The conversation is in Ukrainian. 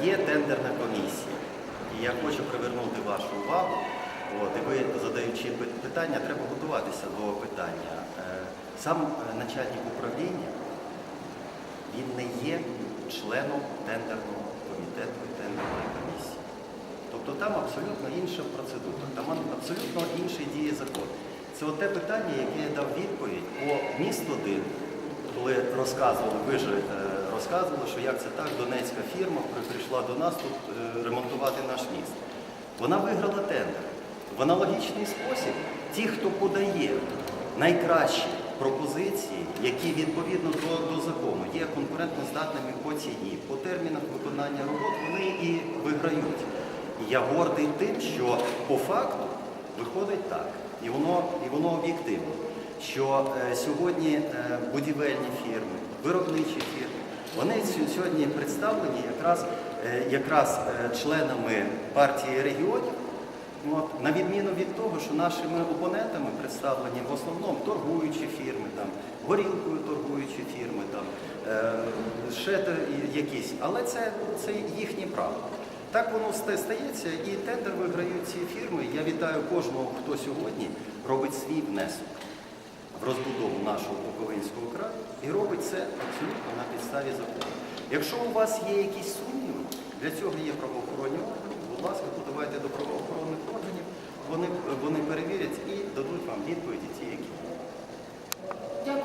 Є тендерна комісія, і я хочу привернути вашу увагу. От, і ви, задаючи питання, треба готуватися до питання. Е, Сам е, начальник управління він не є членом тендерного комітету і тендерної комісії. Тобто там абсолютно інша процедура, там абсолютно інший діє закон. Це те питання, яке я дав відповідь по місту 1, коли розказували, ви ж е, розказували, що як це так, донецька фірма прийшла до нас тут е, ремонтувати наш міст. Вона виграла тендер. В аналогічний спосіб ті, хто подає найкращі пропозиції, які відповідно до, до закону є конкурентно здатними по ціні, по термінах виконання робот, вони і виграють. Я гордий тим, що по факту виходить так, і воно, і воно об'єктивно, що е, сьогодні е, будівельні фірми, виробничі фірми, вони сьогодні представлені якраз, е, якраз членами партії регіонів. От, на відміну від того, що нашими опонентами представлені в основному торгуючі фірми, там, горілкою торгуючі фірми, там, е, ще якісь. Але це, це їхнє право. Так воно ста- стається, і тендер виграють ці фірми. Я вітаю кожного, хто сьогодні робить свій внесок в розбудову нашого Буковинського краю і робить це абсолютно на підставі закону. Якщо у вас є якісь сумніви, для цього є правоохоронні органи, будь ласка, подавайте до правоохоронних органів, вони, вони перевірять і дадуть вам відповіді.